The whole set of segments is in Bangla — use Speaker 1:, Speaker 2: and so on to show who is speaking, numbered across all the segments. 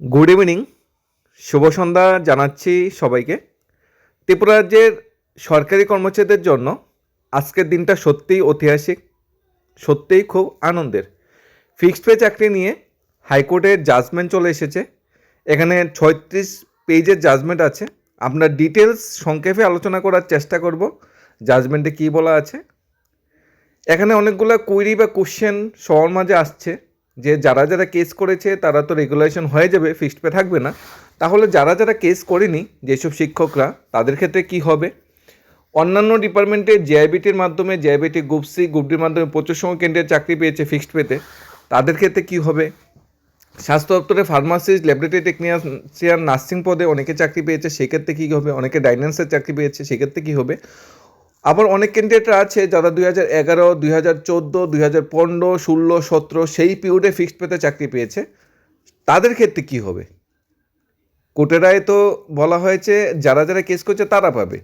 Speaker 1: গুড ইভিনিং শুভ সন্ধ্যা জানাচ্ছি সবাইকে। ত্রিপুরা রাজ্যের সরকারি কর্মচারীদের জন্য আজকের দিনটা সত্যিই ঐতিহাসিক, সত্যিই খুব আনন্দের। ফিক্সড পে চাকরি নিয়ে হাইকোর্টের জাজমেন্ট চলে এসেছে। এখানে ছয়ত্রিশ পেজের জাজমেন্ট আছে। আপনার ডিটেলস সংক্ষেপে আলোচনা করার চেষ্টা করব জাজমেন্টে কী বলা আছে। এখানে অনেকগুলো কুইরি বা কোশ্চেন সবার মাঝে আসছে। যে যারা যারা কেস করেছে, তারা তো রেগুলেশন হয়ে যাবে ফিক্সড পে থাকবে না। তাহলে যারা যারা কেস করেনি, যেসব শিক্ষকরা, তাদের ক্ষেত্রে কি হবে? অন্যান্য ডিপার্টমেন্টে জেআইবিটির মাধ্যমে জেআইবিটি গ্রুপ সি গ্রুপ ডির মাধ্যমে প্রচুর সময় কেন্দ্রের চাকরি পেয়েছে ফিক্সড পেতে তাদের ক্ষেত্রে কি হবে? স্বাস্থ্য দপ্তরে ফার্মাসিস্ট ল্যাবরেটরি টেকনিশিয়ান নার্সিং পদে অনেকে চাকরি পেয়েছে, সেক্ষেত্রে কী হবে? অনেকে ডাইন্যান্সের চাকরি পেয়েছে, সেক্ষেত্রে কী হবে? আবার অনেক ক্যান্ডিডেটরা আছে যারা দুই হাজার এগারো, দুই হাজার চোদ্দ, দুই হাজার পনেরো, ষোলো, সতেরো সেই পিরিয়ডে ফিক্সড পেতে চাকরি পেয়েছে। তাদের ক্ষেত্রে কী হবে? কোর্টের রায়ে তো বলা হয়েছে যারা যারা কেস করছে তারা পাবে।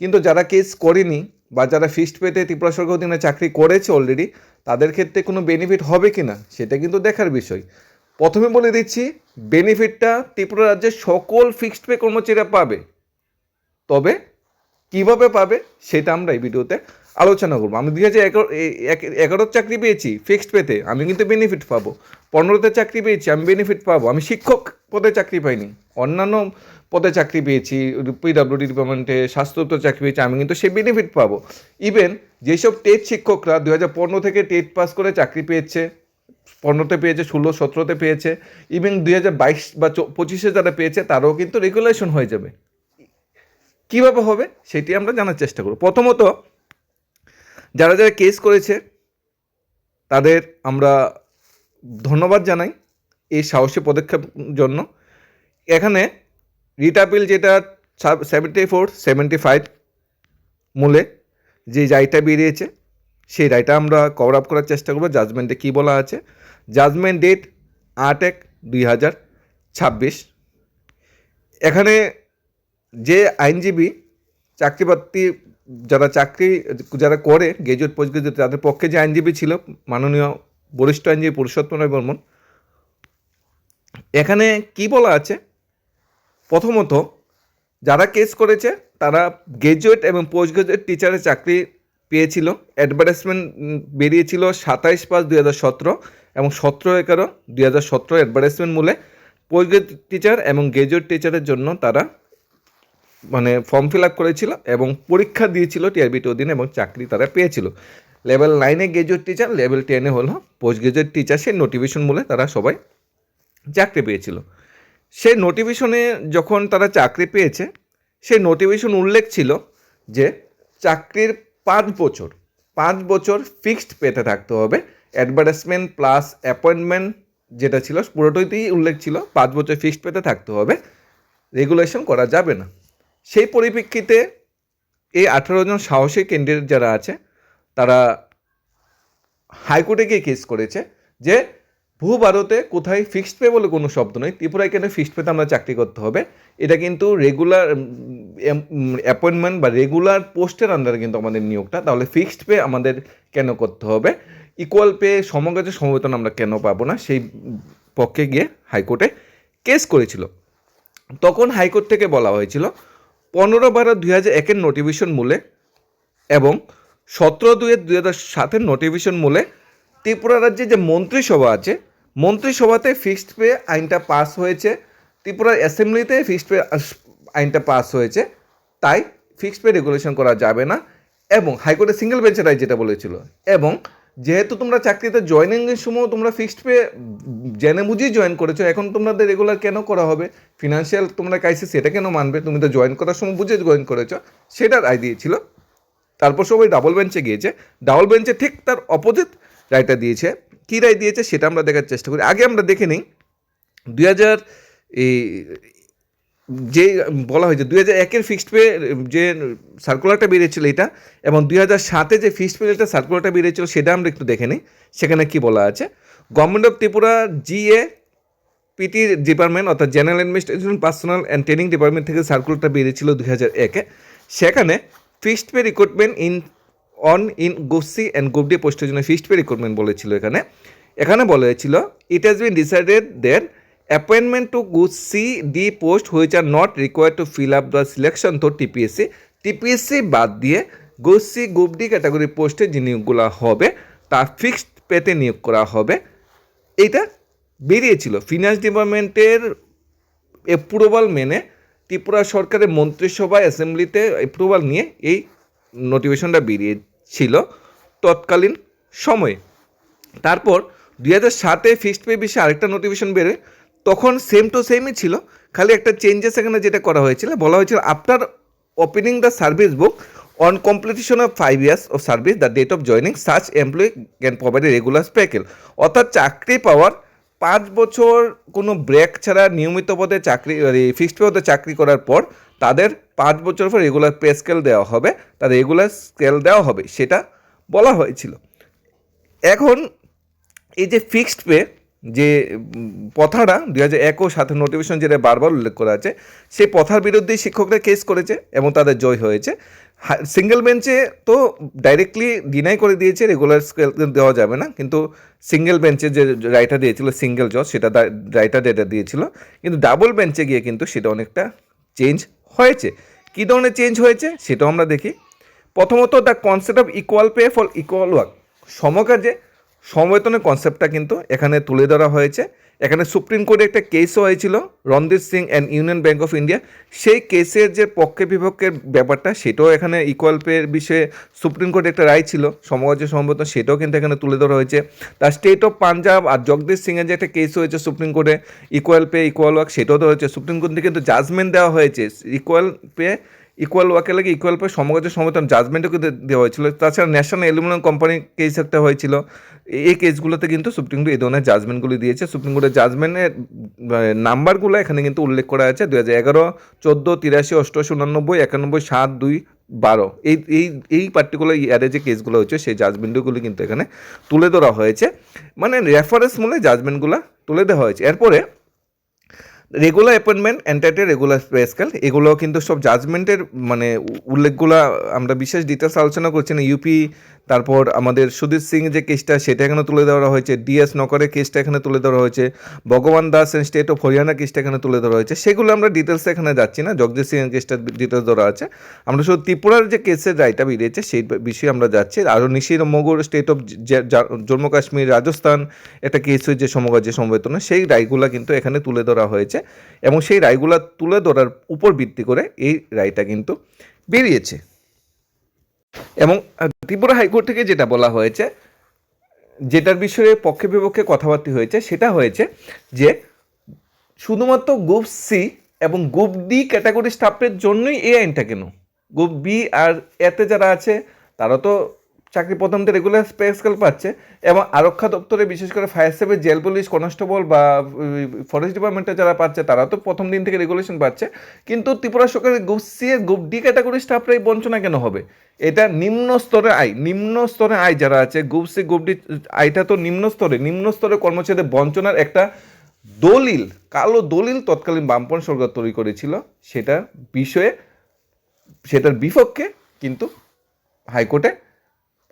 Speaker 1: কিন্তু যারা কেস করেনি বা যারা ফিক্সড পেতে ত্রিপুরা সরকার অধীনে চাকরি করেছে অলরেডি তাদের ক্ষেত্রে কোনো বেনিফিট হবে কি না সেটা কিন্তু দেখার বিষয়। প্রথমে বলে দিচ্ছি বেনিফিটটা ত্রিপুরা রাজ্যের সকল ফিক্সড পে কর্মচারীরা পাবে। তবে কীভাবে পাবে সেটা আমরা এই ভিডিওতে আলোচনা করব। আমি দুই হাজার এগারো এগারোর চাকরি পেয়েছি ফিক্সড পেতে। আমি কিন্তু বেনিফিট পাবো। পনেরোতে চাকরি পেয়েছি, আমি বেনিফিট পাবো। আমি শিক্ষক পদে চাকরি পাইনি। অন্যান্য পদে চাকরি পেয়েছি পিডাব্লিউডি ডিপার্টমেন্টে স্বাস্থ্য দপ্তর চাকরি পেয়েছি, আমি কিন্তু সেই বেনিফিট পাবো। ইভেন যেসব টেট শিক্ষকরা দু হাজার পনেরো থেকে টেট পাস করে চাকরি পেয়েছে, পনেরোতে পেয়েছে, ষোলো, সতেরোতে পেয়েছে ইভেন দুই হাজার বাইশ বা পঁচিশে যারা পেয়েছে, তারাও কিন্তু রেগুলেশন হয়ে যাবে। কীভাবে হবে সেটি আমরা জানার চেষ্টা করব। প্রথমত, যারা যারা কেস করেছে, তাদের আমরা ধন্যবাদ জানাই এই সাহসী পদক্ষেপ জন্য। এখানে রিটাপিল যেটা সেভেন্টি ফোর সেভেন্টি ফাইভ মূলে যে রায়টা বেরিয়েছে, সেই রায়টা আমরা কভার আপ করার চেষ্টা করব। জাজমেন্টে কী বলা আছে? জাজমেন্ট ডেট আট এক দুই হাজার ছাব্বিশ। এখানে যে আইনজীবী চাকরি যারা চাকরি যারা করে, গ্রাজুয়েট পোস্ট গ্রাজুয়েট তাদের পক্ষে যে আইনজীবী ছিল, মাননীয় বরিষ্ঠ আইনজীবী পুরুষোত্তম রায় বর্মন, এখানে কি বলা আছে? প্রথমত, যারা কেস করেছে, তারা গ্রাজুয়েট এবং পোস্ট গ্রাজুয়েট টিচারের চাকরি পেয়েছিল। অ্যাডভার্টাইজমেন্ট বেরিয়েছিল সাতাইশ পাঁচ দুই হাজার সতেরো এবং সতেরো এগারো দুই হাজার সতেরো অ্যাডভার্টাইজমেন্ট মূলে। পোস্ট টিচার এবং গ্রাজুয়েট টিচারের জন্য তারা মানে ফর্ম ফিল আপ করেছিল এবং পরীক্ষা দিয়েছিল টিআরবিটি অধীনে এবং চাকরি তারা পেয়েছিল। লেভেল নাইনে গ্রাজুয়েট টিচার লেভেল টেনে হলো পোস্ট গ্রাজুয়েট টিচার সেই নোটিফিকেশন মূলে তারা সবাই চাকরি পেয়েছিল। সেই নোটিফিকেশনে যখন তারা চাকরি পেয়েছে, সেই নোটিফিকেশন উল্লেখ ছিল যে চাকরির পাঁচ বছর পাঁচ বছর ফিক্সড পেতে থাকতে হবে। অ্যাডভার্টাইজমেন্ট প্লাস অ্যাপয়েন্টমেন্ট যেটা ছিল পুরোটাইতেই উল্লেখ ছিল, পাঁচ বছর ফিক্সড পেতে থাকতে হবে। রেগুলেশন করা যাবে না। সেই পরিপ্রেক্ষিতে এই আঠেরো জন সাহসী ক্যান্ডিডেট যারা আছে, তারা হাইকোর্টে গিয়ে কেস করেছে যে ভূ ভারতে কোথায় ফিক্সড পে বলে কোনো শব্দ নেই। ত্রিপুরায় কেন ফিক্সড পেতে আমরা চাকরি করতে হবে? এটা কিন্তু রেগুলার অ্যাপয়েন্টমেন্ট বা রেগুলার পোস্টের আন্ডারে কিন্তু আমাদের নিয়োগটা। তাহলে ফিক্সড পে আমাদের কেন করতে হবে? ইকুয়াল পে সমকাজে সমবেতন আমরা কেন পাবো না? সেই পক্ষে গিয়ে হাইকোর্টে কেস করেছিল। তখন হাইকোর্ট থেকে বলা হয়েছিল পনেরো বারো দুই হাজার একের নোটিফিকেশন মূলে এবং সতেরো দুয়ের দুই হাজার সাতের নোটিফিকেশন মূলে ত্রিপুরা রাজ্যে যে মন্ত্রিসভা আছে, মন্ত্রিসভাতে ফিক্সড পে আইনটা পাস হয়েছে। ত্রিপুরার অ্যাসেম্বলিতে ফিক্সড পে আইনটা পাস হয়েছে। তাই ফিক্সড পে রেগুলেশন করা যাবে না। এবং হাইকোর্টের সিঙ্গেল বেঞ্চের রায় যেটা বলেছিল। এবং যেহেতু তোমরা চাকরিতে জয়েনিংয়ের সময় তোমরা ফিক্সড পে জেনে বুঝেই জয়েন করেছ, এখন তোমাদের রেগুলার কেন করা হবে? ফিনান্সিয়াল তোমরা ক্রাইসিস সেটা কেন মানবে? তুমি তো জয়েন করার সময় বুঝে জয়েন করেছ সেটা রায় দিয়েছিল তারপর সবাই ডাবল বেঞ্চে গিয়েছে। ডাবল বেঞ্চে ঠিক তার অপোজিট রায়টা দিয়েছে। কী রায় দিয়েছে সেটা আমরা দেখার চেষ্টা করি। আগে আমরা দেখে নিই। দুই হাজার যে বলা হয়েছে, দুই হাজার একের ফিক্সড পে যে সার্কুলারটা বেরিয়েছিল এটা, এবং দুই হাজার সাতে যে ফিক্সড পে যেটা সার্কুলারটা বেরিয়েছিল, সেটা আমরা একটু দেখে নিই। সেখানে কি বলা আছে? Government of Tripura GA PT department অর্থাৎ general administration personal and training department থেকে সার্কুলারটা বেরিয়েছিল দুই হাজার একে। সেখানে fixed pay recruitment in on in group C and group D পোস্টের জন্য ফিক্সড পে রিক্রুটমেন্ট বলেছিল এখানে। এখানে বলা হয়েছিল it has been decided their appointment to good C D post which are not require to fill up the selection তো টিপিএসসি টিপিএসসি বাদ দিয়ে গুড সি গ্রুপ ডি ক্যাটাগরি পোস্টে যে নিয়োগগুলো হবে, তা ফিক্সড পেতে নিয়োগ করা হবে। এইটা বেরিয়েছিল। ফিনান্স ডিপার্টমেন্টের অ্যাপ্রুভাল মেনে ত্রিপুরা সরকারের মন্ত্রিসভা অ্যাসেম্বলিতে অ্যাপ্রুভাল নিয়ে এই নোটিফিকেশনটা বেরিয়েছিল তৎকালীন সময়ে। তারপর দুই হাজার সাতে ফিক্সড পে বিষয়ে আরেকটা নোটিফিকেশন বেরে তখন সেম টু সেমই ছিল। খালি একটা চেঞ্জেস এখানে যেটা করা হয়েছিল, বলা হয়েছিল after opening the service book on completion of five years of service the date of joining search employee can provide regular scale অর্থাৎ চাকরি পাওয়ার পাঁচ বছর কোনো ব্রেক ছাড়া নিয়মিত পদে চাকরি ফিক্সড পদে চাকরি করার পর তাদের পাঁচ বছর পর রেগুলার পে স্কেল দেওয়া হবে তাদের রেগুলার স্কেল দেওয়া হবে, সেটা বলা হয়েছিল। এখন এই যে ফিক্সড পে যে পথারা দুই হাজার এক ও সাথে নোটিফিকেশন যেটা বারবার উল্লেখ করা আছে সেই পথার বিরুদ্ধে শিক্ষকরা কেস করেছে এবং তাদের জয় হয়েছে। সিঙ্গেল বেঞ্চে তো ডাইরেক্টলি ডিনাই করে দিয়েছে রেগুলার স্কেল দেওয়া যাবে না, কিন্তু সিঙ্গেল বেঞ্চে যে রায়টা দিয়েছিল সিঙ্গেল জজ সেটা রায়টা যেটা দিয়েছিল, কিন্তু ডাবল বেঞ্চে গিয়ে কিন্তু সেটা অনেকটা চেঞ্জ হয়েছে। কী ধরনের চেঞ্জ হয়েছে সেটাও আমরা দেখি। প্রথমত the concept of equal pay for equal work সমকাজে সমবেতনের কনসেপ্টটা কিন্তু এখানে তুলে ধরা হয়েছে। এখানে সুপ্রিম কোর্টে একটা কেসও হয়েছিল, Randeep Singh and Union Bank of India সেই কেসের যে পক্ষে বিপক্ষের ব্যাপারটা, সেটাও এখানে ইকুয়াল পের বিষয়ে সুপ্রিম কোর্টে একটা রায় ছিল সমকাজে সমবেতন, সেটাও কিন্তু এখানে তুলে ধরা হয়েছে। তার স্টেট অফ পাঞ্জাব আর জগদীশ সিংয়ের যে একটা কেস হয়েছে সুপ্রিম কোর্টে ইকুয়াল পে ইকুয়াল ওয়ার্ক সেটাও ধরা হয়েছে। সুপ্রিম কোর্টে কিন্তু জাজমেন্ট দেওয়া হয়েছে ইকুয়াল পে ইকুয়াল ওয়াকে লাগে ইকুয়াল পে সমকাজের সমবেতন জাজমেন্টও কিন্তু দেওয়া হয়েছিল। তাছাড়া ন্যাশনাল অ্যালুমিনিয়াম কোম্পানি কেস একটা হয়েছিল এই কেসগুলোতে কিন্তু সুপ্রিম কোর্ট এই ধরনের জাজমেন্টগুলি দিয়েছে। সুপ্রিম কোর্টের জাজমেন্টের নাম্বারগুলো এখানে কিন্তু উল্লেখ করা আছে। দু হাজার এগারো, চোদ্দ, তিরাশি, অষ্টআশি, উনানব্বই, একানব্বই, সাত, দুই, বারো। এই এই এই পার্টিকুলার ইয়ারে যে কেসগুলো হচ্ছে, সেই জাজমেন্টগুলো কিন্তু এখানে তুলে ধরা হয়েছে। মানে রেফারেন্স মূলে জাজমেন্টগুলো তুলে দেওয়া হয়েছে। এরপরে রেগুলার অ্যাপয়েন্টমেন্ট এন্টারটে রেগুলার পে স্কেল এগুলো কিন্তু সব জাজমেন্টের মানে উল্লেখগুলো আমরা বিশেষ ডিটেলস আলোচনা করছি না। ইউপি তারপর আমাদের সুধীর সিং যে কেসটা, সেটা এখানে তুলে ধরা হয়েছে। ডিএস নকরের কেসটা এখানে তুলে ধরা হয়েছে। Bhagwan Das and State of Haryana কেসটা এখানে তুলে ধরা হয়েছে। সেগুলো আমরা ডিটেলসে এখানে যাচ্ছি না। জগদীশ সিং কেসটা ডিটেলস ধরা আছে। আমরা শুধু ত্রিপুরার যে কেসের রায়টা বেরিয়েছে, সেই বিষয়ে আমরা যাচ্ছি। আরও নিশির মগর স্টেট অফ জম্মু কাশ্মীর, রাজস্থান একটা কেস হয়েছে সমকাজে সমবেতনে। সেই রায়গুলা কিন্তু এখানে তুলে ধরা হয়েছে। এবং সেই রায়গুলা তুলে ধরার উপর ভিত্তি করে এই রায়টা কিন্তু বেরিয়েছে। এবং ত্রিপুরা হাইকোর্ট থেকে যেটা বলা হয়েছে, যেটার বিষয়ে পক্ষে বিপক্ষে কথাবার্তা হয়েছে, সেটা হয়েছে যে শুধুমাত্র গ্রুপ সি এবং গ্রুপ ডি ক্যাটাগরি স্টাফের জন্যই এই আইনটা কেন? গ্রুপ বি আর এতে যারা আছে, তারা তো চাকরি প্রথমতে রেগুলার পে স্কেল পাচ্ছে এবং আরক্ষা দপ্তরে বিশেষ করে fire service jail police constable বা ফরেস্ট ডিপার্টমেন্টে যারা পাচ্ছে তারা তো প্রথম দিন থেকে রেগুলেশন পাচ্ছে। কিন্তু ত্রিপুরা সরকারের গ্রুপ সি এর গ্রুপ ডি ক্যাটাগরি স্টাফরা এই বঞ্চনা কেন হবে? এটা নিম্ন স্তরে আয়, নিম্ন স্তরে আয় যারা আছে গ্রুপ সি গ্রুপ ডি আয়টা তো নিম্ন স্তরে নিম্ন স্তরে কর্মচারীদের বঞ্চনার একটা দলিল, কালো দলিল তৎকালীন বামপন সরকার তৈরি করেছিল। সেটার বিষয়ে, সেটার বিপক্ষে কিন্তু হাইকোর্টে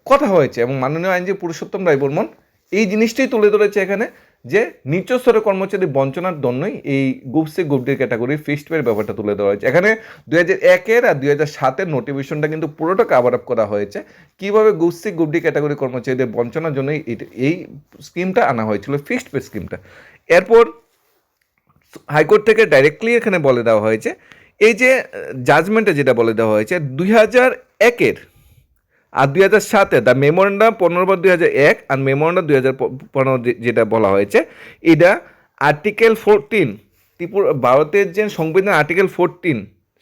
Speaker 1: কথা হয়েছে এবং মাননীয় আইনজীবী পুরুষোত্তম রায় বর্মন এই জিনিসটাই তুলে ধরেছে এখানে যে নিচু স্তরের কর্মচারী বঞ্চনার জন্যই এই গ্রুপ সি গ্রুপ ডি ক্যাটাগরির ফিক্সড পের ব্যাপারটা তুলে ধরা হয়েছে। এখানে দুই হাজার একের আর দুই হাজার সাতের নোটিফিকেশনটা কিন্তু পুরোটা কাভার আপ করা হয়েছে। কীভাবে group C group D category কর্মচারীদের বঞ্চনার জন্য এই- এই স্কিমটা আনা হয়েছিল ফিক্সড পে স্কিমটা এরপর হাইকোর্ট থেকে ডাইরেক্টলি এখানে বলে দেওয়া হয়েছে, এই যে জাজমেন্টে যেটা বলে দেওয়া হয়েছে, দুই হাজার একের আর দুই হাজার সাতে দ্য মেমোরেন্ডাম পনেরো বার দুই হাজার এক আর মেমোরেন্ডাম দুই হাজার পনেরো যেটা বলা হয়েছে, এটা আর্টিকেল ফোরটিন, ত্রিপুরা ভারতের যে সংবিধান আর্টিকেল ফোরটিন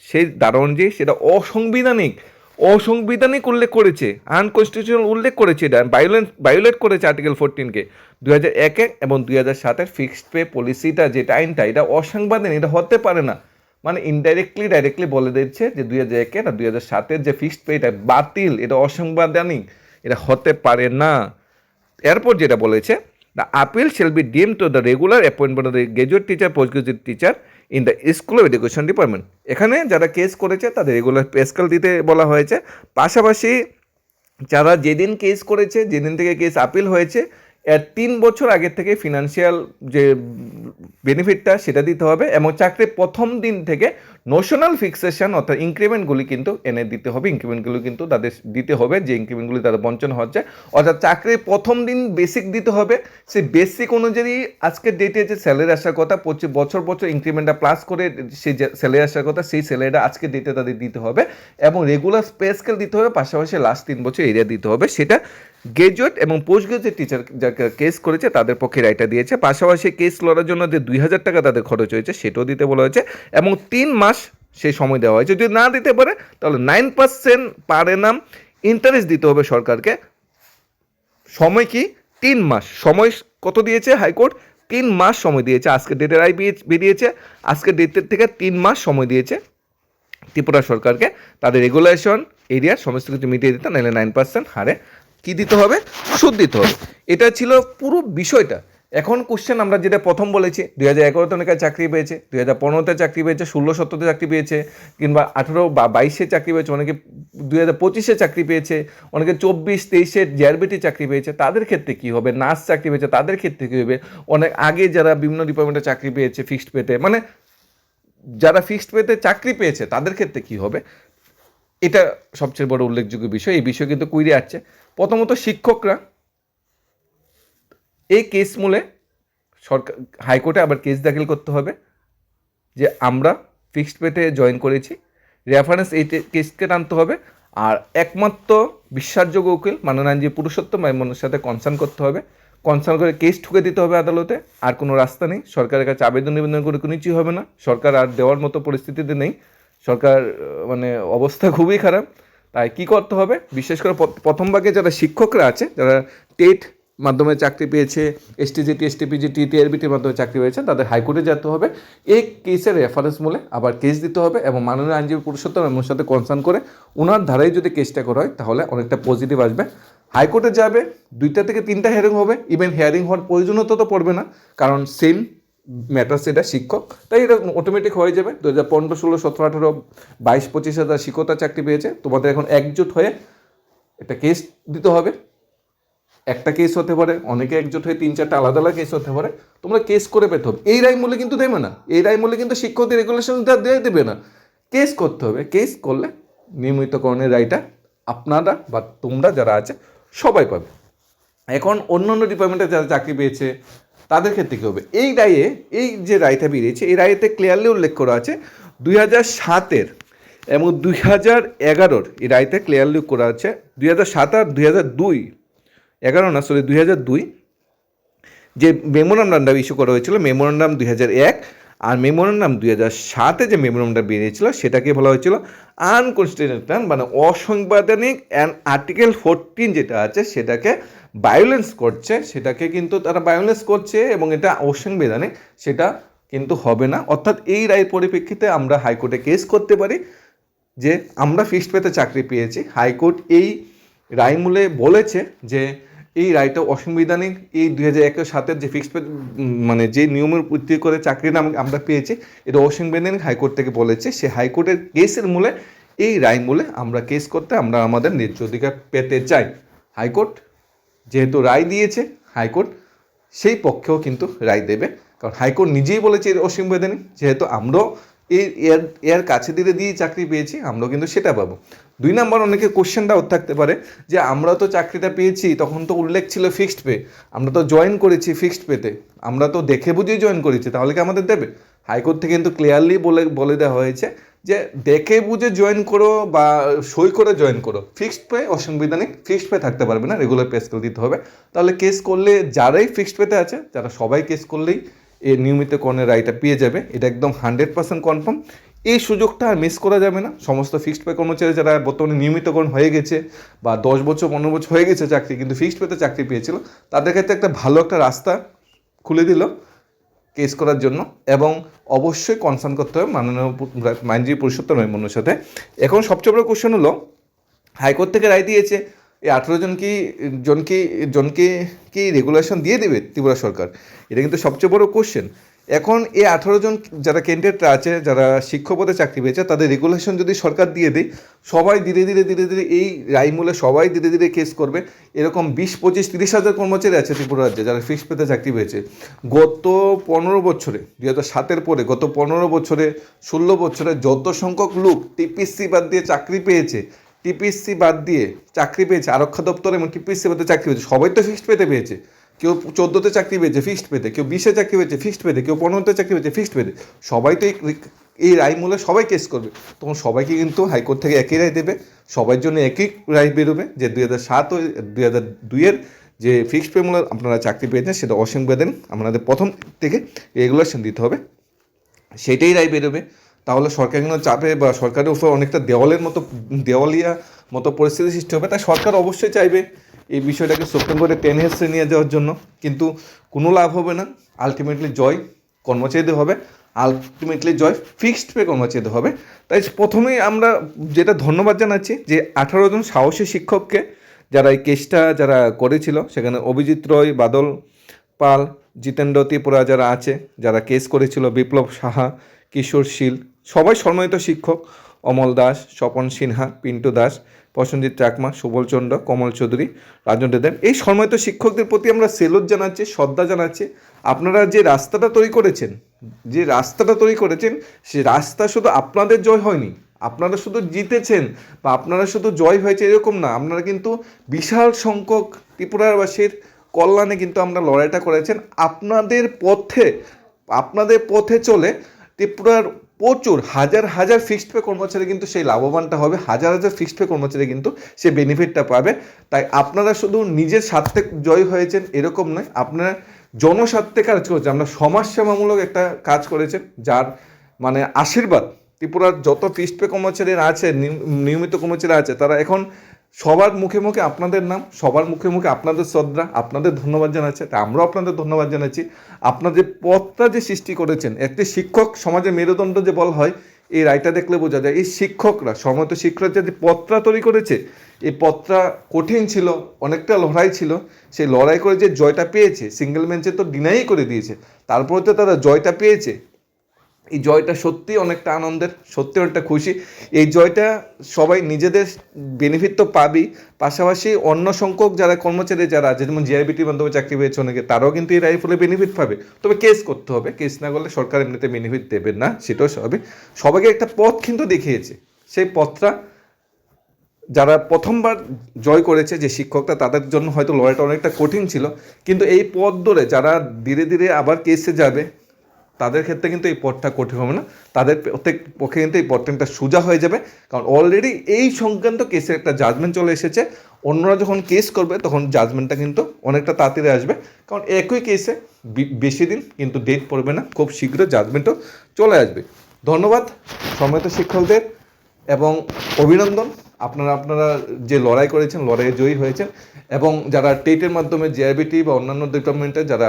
Speaker 1: সেই ধারণ যে, সেটা অসংবিধানিক অসংবিধানিক উল্লেখ করেছে, আনকনস্টিটিউশনাল উল্লেখ করেছে এটা ভায়োলেন্স ভায়োলেট করেছে আর্টিকেল ফোরটিনকে। দুই হাজার একে এবং দুই হাজার সাতের ফিক্সড পে পলিসিটা যেটা আইনটা এটা অসাংবিধানিক, এটা হতে পারে না। মানে ইনডাইরেক্টলি ডাইরেক্টলি বলে দিচ্ছে যে দুই হাজার একের আর দুই হাজার সাতের যে ফিক্সড পে এটা বাতিল, এটা অসাংবিধানিক, এটা হতে পারে না। এরপর যেটা বলেছে the appeal shall be deemed to the regular appointment of the graduate teacher post graduate teacher in the school of education department এখানে যারা কেস করেছে, তাদের রেগুলার পেস্কাল দিতে বলা হয়েছে। পাশাপাশি যারা যেদিন কেস করেছে, যেদিন থেকে কেস আপিল হয়েছে, এর তিন বছর আগে থেকে ফিনান্সিয়াল যে বেনিফিটটা সেটা দিতে হবে এবং চাকরির প্রথম দিন থেকে নোশনাল ফিক্সেশন অর্থাৎ ইনক্রিমেন্টগুলি কিন্তু এনে দিতে হবে। ইনক্রিমেন্টগুলো কিন্তু তাদের দিতে হবে, যে ইনক্রিমেন্টগুলি তাদের বঞ্চন হচ্ছে। অর্থাৎ চাকরির প্রথম দিন বেসিক দিতে হবে। সেই বেসিক অনুযায়ী আজকের ডেটে যে স্যালারি আসার কথা, পঁচিশ বছর বছর ইনক্রিমেন্টটা প্লাস করে সেই স্যালারি আসার কথা, সেই স্যালারিটা আজকের ডেটে তাদের দিতে হবে এবং রেগুলার পে স্কেল দিতে হবে, পাশাপাশি লাস্ট তিন বছর এরিয়া দিতে হবে। সেটা গ্রাজুয়েট এবং পোস্ট গ্রাজুয়েট টিচার যাকে কেস করেছে, তাদের পক্ষে রায়টা দিয়েছে। পাশাপাশি কেস লড়ার জন্য যে দুই হাজার টাকা তাদের খরচ হয়েছে, সেটাও দিতে বলা হয়েছে এবং তিন মাস সেই সময় দেওয়া হয়েছে। যদি না দিতে পারে, তাহলে nine percent per annum interest দিতে হবে সরকারকে। সময় কি? তিন মাস। সময় কত দিয়েছে হাইকোর্ট? তিন মাস সময় দিয়েছে। আজকে ডেটের আই বেরিয়েছে। আজকের ডেটের থেকে তিন মাস সময় দিয়েছে ত্রিপুরা সরকারকে। তাদের রেগুলেশন এরিয়ার সমস্ত কিছু মিটিয়ে দিতে, নাহলে নাইন পার্সেন্ট হারে কি দিতে হবে? সুদ দিতে হবে। এটা ছিল পুরো বিষয়টা। এখন কোশ্চেন আমরা যেটা প্রথম বলেছি, দুই হাজার এগারোতে অনেকে চাকরি পেয়েছে, দুই হাজার পনেরোতে চাকরি পেয়েছে, ষোলো সতেরোতে চাকরি পেয়েছে, কিংবা আঠেরো বা বাইশে চাকরি পেয়েছে, অনেকে দুই হাজার পঁচিশে চাকরি পেয়েছে, অনেকে চব্বিশ তেইশে জিআরবিটি চাকরি পেয়েছে, তাদের ক্ষেত্রে কী হবে? নার্স চাকরি পেয়েছে, তাদের ক্ষেত্রে কী হবে? অনেক আগে যারা বিভিন্ন ডিপার্টমেন্টে চাকরি পেয়েছে ফিক্সড পেতে মানে যারা ফিক্সড পেতে চাকরি পেয়েছে, তাদের ক্ষেত্রে কি হবে? এটা সবচেয়ে বড় উল্লেখযোগ্য বিষয়, এই বিষয় কিন্তু কুইরে আসছে। প্রথমত শিক্ষকরা এই কেস মূলে সরকার, হাইকোর্টে আবার কেস দাখিল করতে হবে যে আমরা ফিক্সড পেতে জয়েন করেছি রেফারেন্স এই কেসকে টানতে হবে আর একমাত্র বিশ্বাসযোগ্য উকিল মাননাঞ্জি পুরুষোত্তম মাইমনের সাথে কনসার্ন করতে হবে। কনসার্ন করে কেস ঠুকে দিতে হবে আদালতে, আর কোনো রাস্তা নেই। সরকারের কাছে আবেদন নিবেদন করে কোনো কিছুই হবে না। সরকার আর দেওয়ার মতো পরিস্থিতিতে নেই। সরকার মানে অবস্থা খুবই খারাপ। তাই কি করতে হবে? বিশেষ করে প্রথম ভাগে যারা শিক্ষকরা আছে, যারা টেট মাধ্যমে চাকরি পেয়েছে এসটিজিটি এসটিপিজিটি টিআরবিটির মাধ্যমে চাকরি পেয়েছে, তাদের হাইকোর্টে যেতে হবে। এই কেসের রেফারেন্স মূলে আবার কেস দিতে হবে এবং মাননীয় আইনজীবী পুরুষোত্তম এমন সাথে কনসার্ন করে ওনার ধারায় যদি কেসটা করা হয়, তাহলে অনেকটা পজিটিভ আসবে। হাইকোর্টে যাবে, দুইটা থেকে তিনটা হিয়ারিং হবে ইভেন হিয়ারিং হওয়ার প্রয়োজনীয়তা তো পড়বে না, কারণ সেম ম্যাটার সেটা শিক্ষক, তাই এটা অটোমেটিক হয়ে যাবে। দু হাজার পনেরো, ষোলো, সতেরো, আঠেরো, বাইশ, পঁচিশ হাজার শিক্ষকতা চাকরি পেয়েছে, তোমাদের এখন একজোট হয়ে একটা কেস দিতে হবে। একটা কেস হতে পারে, অনেকে একজোট হয়ে তিন চারটা আলাদা আলাদা কেস হতে পারে, তোমরা কেস করে পেতে হবে। এই রায় মূল্যে কিন্তু দেবে না। এই রায় মূল্যে কিন্তু শিক্ষকদের রেগুলেশন দিয়ে দেবে না। কেস করতে হবে। কেস করলে নিয়মিতকরণের রায়টা আপনারা বা তোমরা যারা আছে, সবাই পাবে। এখন অন্য অন্য ডিপার্টমেন্টে যারা চাকরি পেয়েছে, তাদের ক্ষেত্রে কী হবে? এই রায়ে, এই যে রায়টা বেরিয়েছে, এই রায়তে ক্লিয়ারলি উল্লেখ করা আছে, দুই হাজার সাতের এবং দুই হাজার এগারোর এই রায়তে ক্লিয়ারলি করা আছে, দুই হাজার সাত আর দুই হাজার দুই এগারো না সরি দুই হাজার দুই, যে মেমোরান্ডামটা ইস্যু করা হয়েছিল মেমোরান্ডাম দুই হাজার এক আর মেমোরান্ডাম দুই হাজার সাতে যে মেমোরান্ডাম বেরিয়েছিল, সেটাকে বলা হয়েছিল আনকনস্টিটিউশনাল মানে অসাংবিধানিক অ্যান্ড আর্টিকেল ফোরটিন যেটা আছে, সেটাকে ভায়োলেন্স করছে, সেটাকে কিন্তু তারা ভায়োলেন্স করছে এবং এটা অসাংবিধানিক, সেটা কিন্তু হবে না। অর্থাৎ এই রায়ের পরিপ্রেক্ষিতে আমরা হাইকোর্টে কেস করতে পারি যে আমরা ফিক্সড পেতে চাকরি পেয়েছি। হাইকোর্ট এই রায় মূলে বলেছে যে এই রায়টা অসাংবিধানিক এই দুই হাজার একের সাতের যে ফিক্সড মানে যে নিয়মের ভিত্তি করে চাকরিটা নাম আমরা পেয়েছি, এটা অসাংবিধানিক হাইকোর্ট থেকে বলেছে। সে হাইকোর্টের কেসের মূলে এই রায় মূলে আমরা কেস করতে আমরা আমাদের ন্যায্য অধিকার পেতে চাই। হাইকোর্ট যেহেতু রায় দিয়েছে, হাইকোর্ট সেই পক্ষেও কিন্তু রায় দেবে। কারণ হাইকোর্ট নিজেই বলেছে এর অসাংবিধানিক। যেহেতু আমরাও এই এর এর কাছে দিতে দিয়ে চাকরি পেয়েছি, আমরাও কিন্তু সেটা পাবো। দুই নম্বর অনেকে কোশ্চেনটাও থাকতে পারে যে, আমরা তো চাকরিটা পেয়েছি, তখন তো উল্লেখ ছিল ফিক্সড পে আমরা তো জয়েন করেছি ফিক্সড পেতে আমরা তো দেখে বুঝেই জয়েন করেছি, তাহলে কি আমাদের দেবে? হাইকোর্ট থেকে কিন্তু ক্লিয়ারলি বলে বলে দেওয়া হয়েছে যে, দেখে বুঝে জয়েন করো বা সই করে জয়েন করো। ফিক্সড পে অসাংবিধানিক ফিক্সড পে থাকতে পারবে না রেগুলার পে স্কেল দিতে হবে। তাহলে কেস করলে যারাই ফিক্সড পেতে আছে, যারা সবাই কেস করলেই এই নিয়মিতকরণের রায়টা পেয়ে যাবে। এটা একদম হান্ড্রেড পার্সেন্ট কনফার্ম। এই সুযোগটা আর মিস করা যাবে না। সমস্ত ফিক্সড পে কর্মচারী যারা বর্তমানে নিয়মিতকরণ হয়ে গেছে বা দশ বছর, পনেরো বছর হয়ে গেছে চাকরি, কিন্তু ফিক্সড পেতে চাকরি পেয়েছিল, তাদের ক্ষেত্রে একটা ভালো একটা রাস্তা খুলে দিল কেস করার জন্য এবং অবশ্যই কনসার্ন করতে হবে মাননীয় মাইনজীবী পুরুষোত্তম মেমনের সাথে। এখন সবচেয়ে বড় কোশ্চেন হলো, হাইকোর্ট থেকে রায় দিয়েছে এই আঠেরো জন কি, জনকে জনকে কি রেগুলেশন দিয়ে দেবে ত্রিপুরা সরকার? এটা কিন্তু সবচেয়ে বড় কোশ্চেন এখন এই আঠারো জন যারা ক্যান্ডিডেটরা আছে, যারা শিক্ষক পদে চাকরি পেয়েছে, তাদের রেগুলেশন যদি সরকার দিয়ে দেয়, সবাই ধীরে ধীরে ধীরে ধীরে এই রায়মূলে সবাই ধীরে ধীরে কেস করবে। এরকম বিশ, পঁচিশ, তিরিশ হাজার কর্মচারী আছে ত্রিপুরা রাজ্যে যারা ফিক্সড পেতে চাকরি পেয়েছে। গত পনেরো বছরে দু হাজার সাতের পরে, গত পনেরো বছরে, ষোলো বছরে যত সংখ্যক লোক টিপিসি বাদ দিয়ে চাকরি পেয়েছে টিপিসি বাদ দিয়ে চাকরি পেয়েছে, আরক্ষা দপ্তর এবং টিপিসি বাদে চাকরি পেয়েছে। সবাই তো ফিক্সড পেতে পেয়েছে। কেউ চোদ্দোতে চাকরি পেয়েছে ফিক্সড পেতে। কেউ বিশে চাকরি পেয়েছে ফিক্সড পেতে। কেউ পনেরোতে চাকরি পেয়েছে ফিক্সড পেতে। সবাই তো এই রায় মূলে সবাই কেস করবে। তখন সবাইকে কিন্তু হাইকোর্ট থেকে একই রায় দেবে। সবার জন্য একই রায় বেরোবে যে দুই হাজার সাত ও দুই হাজার দুইয়ের যে ফিক্সড পে মূলে আপনারা চাকরি পেয়েছেন, সেটা অসীম বেদেন আপনাদের প্রথম থেকে রেগুলেশন দিতে হবে। সেটাই রায় বেরোবে। তাহলে সরকার কিন্তু চাপে বা সরকারের উপর অনেকটা দেওয়ালের মতো, দেওয়ালিয়া মতো পরিস্থিতি সৃষ্টি হবে। তাই সরকার অবশ্যই চাইবে এই বিষয়টাকে সুপ্রিম কোর্টে টেনে হেসে নিয়ে যাওয়ার জন্য। কিন্তু কোনো লাভ হবে না। আলটিমেটলি জয় কর্মচারীদের হবে। আলটিমেটলি জয় ফিক্সড পে কর্মচারীদের হবে। তাই প্রথমেই আমরা যেটা ধন্যবাদ জানাচ্ছি যে আঠারো জন সাহসী শিক্ষককে যারা এই কেসটা যারা করেছিল, সেখানে অভিজিৎ রয়, বাদল পাল, জিতেন্দ্র ত্রিপুরা যারা আছে, যারা কেস করেছিল, বিপ্লব সাহা, কিশোর শীল সবাই সম্মানিত শিক্ষক, অমল দাস, স্বপন সিনহা, পিন্টু দাস, প্রসেনজিৎ চাকমা সুবল চন্দ্র কমল চৌধুরী রাজেন্দ্র দেব এই সম্মানিত শিক্ষকদের প্রতি আমরা সেলুট জানাচ্ছি, শ্রদ্ধা জানাচ্ছি। আপনারা যে রাস্তাটা তৈরি করেছেন, যে রাস্তাটা তৈরি করেছেন, সে রাস্তা শুধু আপনাদের জয় হয়নি, আপনারা শুধু জিতেছেন বা আপনারা শুধু জয় হয়েছে এরকম না, আপনারা কিন্তু বিশাল সংখ্যক ত্রিপুরাবাসীর কল্যাণে কিন্তু আমরা লড়াইটা করেছেন। আপনাদের পথে আপনাদের পথে চলে ত্রিপুরার প্রচুর, হাজার হাজার ফিক্সড পে কর্মচারী কিন্তু সেই লাভবানটা হবে, হাজার হাজার ফিক্সড পে কর্মচারী কিন্তু সে বেনিফিটটা পাবে। তাই আপনারা শুধু নিজের স্বার্থে জয় হয়েছেন এরকম নয়, আপনারা জনস্বার্থে কাজ করেছেন। আমরা সমাজসেবামূলক একটা কাজ করেছেন, যার মানে আশীর্বাদ ত্রিপুরার যত ফিক্সড পে কর্মচারীরা আছে নিয়ম- নিয়মিত কর্মচারী আছে, তারা এখন সবার মুখে মুখে আপনাদের নাম, সবার মুখে মুখে আপনাদের শ্রদ্ধা, আপনাদের ধন্যবাদ জানাচ্ছে। তা আমরাও আপনাদের ধন্যবাদ জানাচ্ছি। আপনাদের পথটা যে সৃষ্টি করেছেন, একটি শিক্ষক সমাজে মেরুদণ্ড যে বলা হয়, এই রায়টা দেখলে বোঝা যায়, এই শিক্ষকরা সমত শিক্ষকরা যে পথটা তৈরি করেছে, এই পথটা কঠিন ছিল, অনেকটা লড়াই ছিল। সেই লড়াই করে যে জয়টা পেয়েছে সিঙ্গেল বেঞ্চে তো ডিনাই করে দিয়েছে। তারপরে তো তারা জয়টা পেয়েছে এই জয়টা সত্যি অনেকটা আনন্দের, সত্যি অনেকটা খুশি। এই জয়টা সবাই নিজেদের বেনিফিট তো পাবেই। পাশাপাশি অন্য সংখ্যক যারা কর্মচারী, যারা আছে, যেমন জিআইবিটির মাধ্যমে চাকরি পেয়েছে অনেকে, তারাও কিন্তু এই রাইফলে বেনিফিট পাবে। তবে কেস করতে হবে। কেস না করলে সরকার এমনিতে বেনিফিট দেবে না, সেটাও স্বাভাবিক। সবাইকে একটা পথ কিন্তু দেখিয়েছে। সেই পথটা যারা প্রথমবার জয় করেছে যে শিক্ষকটা, তাদের জন্য হয়তো লড়াইটা অনেকটা কঠিন ছিল। কিন্তু এই পথ ধরে যারা ধীরে ধীরে আবার কেসে যাবে তাদের ক্ষেত্রে কিন্তু এই পথটা কঠিন হবে না। তাদের প্রত্যেক পক্ষে কিন্তু এই পথটা সোজা হয়ে যাবে। কারণ অলরেডি এই সংক্রান্ত কেসের একটা জাজমেন্ট চলে এসেছে। অন্যরা যখন কেস করবে, তখন জাজমেন্টটা কিন্তু অনেকটা তাড়াতাড়ি আসবে। কারণ একই কেসে বেশি দিন কিন্তু ডেট পড়বে না। খুব শীঘ্র জাজমেন্টও চলে আসবে। ধন্যবাদ সম্মানিত শিক্ষকদের এবং অভিনন্দন। আপনারা আপনারা যে লড়াই করেছেন, লড়াইয়ে জয়ী হয়েছেন এবং যারা টেটের মাধ্যমে জেআইবিটি বা অন্যান্য ডিপার্টমেন্টে যারা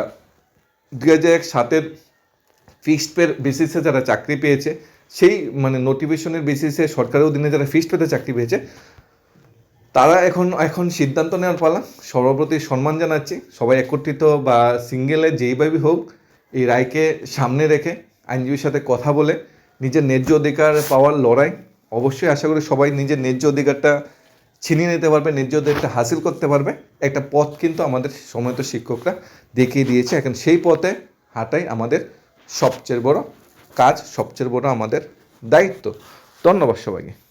Speaker 1: দু হাজার এক সাতের ফিক্সড পের বেসিসে যারা চাকরি পেয়েছে, সেই মানে নোটিফিকেশনের বেসিসে সরকারের অধীনে যারা ফিক্সড পেতে চাকরি পেয়েছে, তারা এখন এখন সিদ্ধান্ত নেওয়ার পালা। সর্বপ্রতি সম্মান জানাচ্ছি। সবাই একত্রিত বা সিঙ্গেলে যেইভাবেই হোক, এই রায়কে সামনে রেখে আইনজীবীর সাথে কথা বলে নিজের ন্যায্য অধিকার পাওয়ার লড়াই, অবশ্যই আশা করি সবাই নিজের ন্যায্য অধিকারটা ছিনিয়ে নিতে পারবে, ন্যায্য অধিকারটা হাসিল করতে পারবে। একটা পথ কিন্তু আমাদের সময়ত শিক্ষকরা দেখিয়ে দিয়েছে। এখন সেই পথে হাঁটাই আমাদের সবচেয়ে বড় কাজ সবচেয়ে বড় আমাদের দায়িত্ব। ধন্যবাদ সবাইকে।